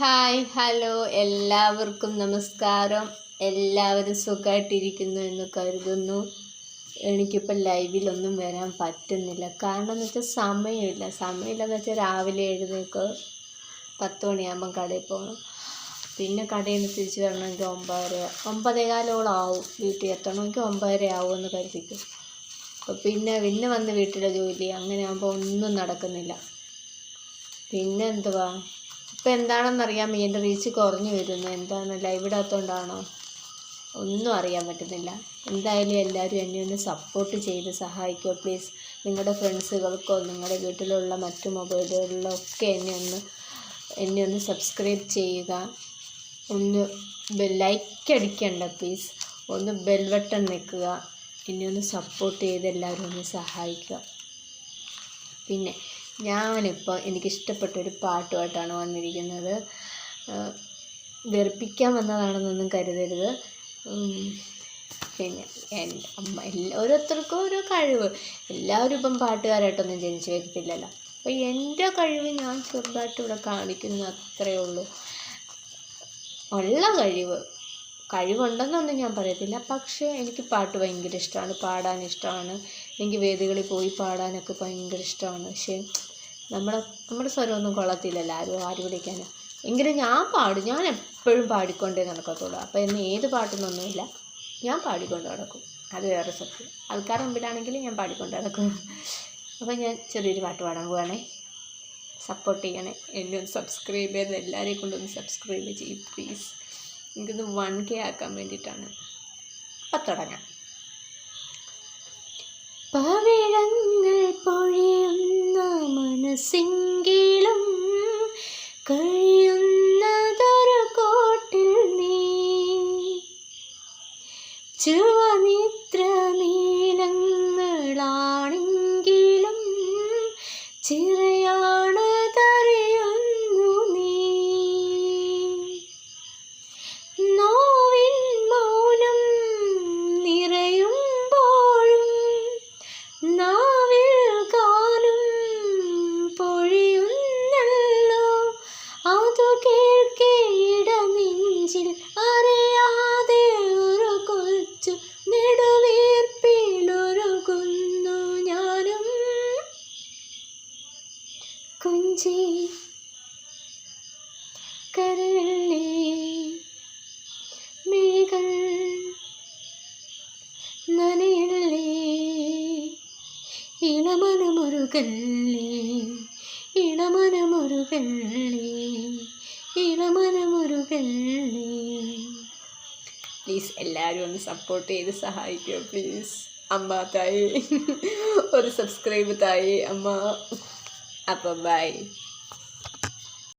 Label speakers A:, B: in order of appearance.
A: Hi hello. എല്ലാവർക്കും നമസ്കാരം. എല്ലാവരും സുഖമായിട്ടിരിക്കുന്നു എന്ന് കരുതുന്നു. എനിക്കിപ്പോൾ ലൈവിലൊന്നും വരാൻ പറ്റുന്നില്ല. കാരണം എന്ന് വെച്ചാൽ സമയമില്ല. സമയമില്ലെന്ന് വെച്ചാൽ രാവിലെ എഴുന്നേക്ക് പത്ത് മണിയാകുമ്പം കടയിൽ പോകണം പിന്നെ കടയിൽ നിന്ന് തിരിച്ച് വരണമെങ്കിൽ ഒമ്പതര ഒമ്പതേകാലോളം ആവും വീട്ടിൽ എത്തണമെങ്കിൽ ഒമ്പതര ആവുമെന്ന് കരുതിക്കും. അപ്പോൾ പിന്നെ പിന്നെ വന്ന് വീട്ടിലെ ജോലി. അങ്ങനെ ആകുമ്പോൾ ഒന്നും നടക്കുന്നില്ല. പിന്നെ എന്തുവാ? ഇപ്പം എന്താണെന്നറിയാൻ മീന്റെ റീച്ച് കുറഞ്ഞു വരുന്നു. എന്താണ്? ലൈവ് ഇടാത്തതുകൊണ്ടാണോ ഒന്നും അറിയാൻ പറ്റുന്നില്ല. എന്തായാലും എല്ലാവരും എന്നെ ഒന്ന് സപ്പോർട്ട് ചെയ്ത് സഹായിക്കുക പ്ലീസ് നിങ്ങളുടെ ഫ്രണ്ട്സുകൾക്കോ നിങ്ങളുടെ വീട്ടിലുള്ള മറ്റു മൊബൈലുകളിലോ ഒക്കെ എന്നെ ഒന്ന് എന്നെ ഒന്ന് സബ്സ്ക്രൈബ് ചെയ്യുക. ഒന്ന് ലൈക്ക് അടിക്കണ്ട പ്ലീസ് ഒന്ന് ബെൽ ബട്ടൺ നിൽക്കുക എന്നെ ഒന്ന് സപ്പോർട്ട് ചെയ്ത് എല്ലാവരും ഒന്ന് സഹായിക്കുക. പിന്നെ ഞാനിപ്പോൾ എനിക്കിഷ്ടപ്പെട്ട ഒരു പാട്ടുമായിട്ടാണ് വന്നിരിക്കുന്നത്. വെറുപ്പിക്കാൻ വന്നതാണെന്നൊന്നും കരുതരുത്. പിന്നെ അമ്മ എല്ലാ ഓരോരുത്തർക്കും ഓരോ കഴിവ്. എല്ലാവരും ഇപ്പം പാട്ടുകാരായിട്ടൊന്നും ജനിച്ചു വരത്തില്ലല്ലോ അപ്പോൾ എന്റെ കഴിവ് ഞാൻ ചെറുതായിട്ട് ഇവിടെ കാണിക്കുന്നു അത്രയേ ഉള്ളൂ. ഉള്ള കഴിവ്. കഴിവുണ്ടെന്നൊന്നും ഞാൻ പറയത്തില്ല. പക്ഷേ എനിക്ക് പാട്ട് ഭയങ്കര ഇഷ്ടമാണ്. പാടാൻ ഇഷ്ടമാണ്. എനിക്ക് വേദികളിൽ പോയി പാടാനൊക്കെ ഭയങ്കര ഇഷ്ടമാണ്. പക്ഷേ നമ്മുടെ നമ്മുടെ സ്വരമൊന്നും കൊള്ളത്തില്ലല്ലോ. ആരും ആര് വിളിക്കാൻ എങ്കിലും ഞാൻ പാടും. ഞാൻ എപ്പോഴും പാടിക്കൊണ്ടേ നടക്കത്തുള്ളൂ. അപ്പോൾ ഇന്ന് ഏത് പാട്ടെന്നൊന്നുമില്ല. ഞാൻ പാടിക്കൊണ്ട് നടക്കും. അത് വേറെ സത്യം. ആൾക്കാരുടെ മുമ്പിലാണെങ്കിൽ ഞാൻ പാടിക്കൊണ്ട് നടക്കും. അപ്പോൾ ഞാൻ ചെറിയൊരു പാട്ട് പാടാൻ പോവാണേ. സപ്പോർട്ട് ചെയ്യണേ. എന്നെ ഒന്ന് സബ്സ്ക്രൈബ് ചെയ്ത് എല്ലാവരെയും കൊണ്ടൊന്ന് സബ്സ്ക്രൈബ് ചെയ്യും പ്ലീസ് എനിക്കൊന്ന് വൺ കെ ആക്കാൻ വേണ്ടിയിട്ടാണ്. അപ്പം തുടങ്ങാം. പൊഴിയുന്ന മനസ്സെങ്കിലും കഴിയുന്നതൊരു കോട്ടിൽ നീ ചുവനിത്ര പ്ലീസ് എല്ലാവരും ഒന്ന് സപ്പോർട്ട് ചെയ്ത് സഹായിക്കുക പ്ലീസ്. അമ്മ തായി. ഒരു സബ്സ്ക്രൈബ് തായി അമ്മ. അപ്പം ബൈ.